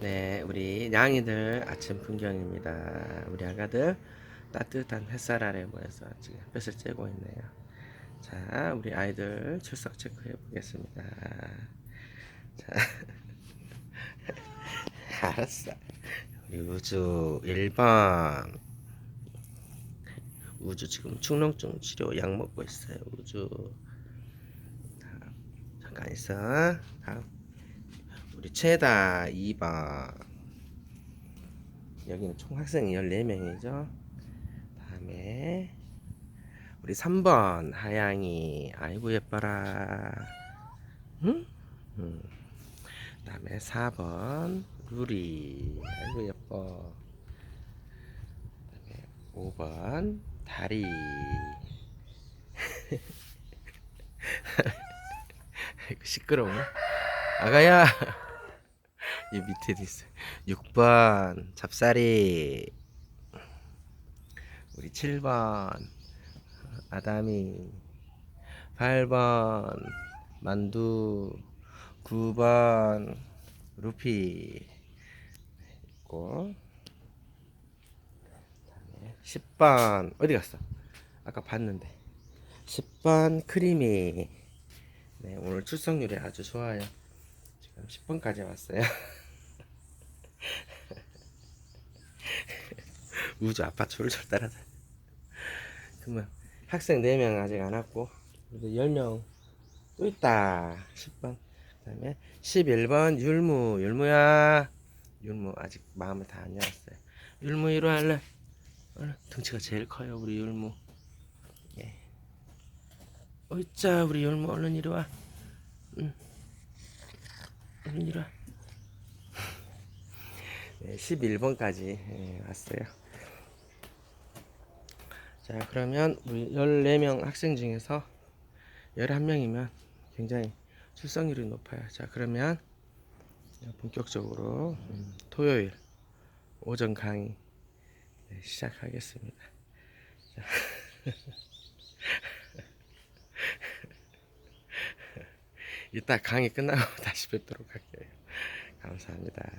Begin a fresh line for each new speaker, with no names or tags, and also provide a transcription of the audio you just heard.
네, 우리 냥이들 아침 풍경입니다. 우리 아가들 따뜻한 햇살 아래 모여서 지금 햇볕을 쬐고 있네요. 자, 우리 아이들 출석 체크해 보겠습니다. 자, 알았어. 우리 우주 1번. 우주 지금 축농증 치료 약 먹고 있어요. 우주. 자, 잠깐 있어. 다음. 최다 2번. 여기는 총 학생이 14명이죠. 다음에 우리 3번 하양이. 아이고 예뻐라. 응? 응. 다음에 4번 루리. 아이고 예뻐. 그다음에 5번 다리. 아이고 시끄러워 아가야 이 밑에도 있어. 6번 잡사리. 우리 7번 아담이. 8번 만두. 9번 루피. 있고. 그다음에 10번 어디 갔어? 아까 봤는데. 10번 크리미. 네 오늘 출석률이 아주 좋아요. 지금 10번까지 왔어요. 우주 아빠 졸졸 따라다. 그러면 학생 4명 아직 안 왔고 그래도 10명 또 있다. 10번. 그다음에 11번 율무. 율무야. 율무 아직 마음을 다 안 열었어요. 율무 이리 할래? 등치가 제일 커요, 우리 율무. 예. 어이짜 우리 율무 얼른 이리 와. 얼른 이리 와. 네, 11번까지 왔어요. 자, 그러면 우리 14명 학생 중에서 11명이면 굉장히 출석률이 높아요. 자, 그러면 본격적으로 음, 토요일 오전 강의 네, 시작하겠습니다. 자. 이따 강의 끝나고 다시 뵙도록 할게요. 감사합니다.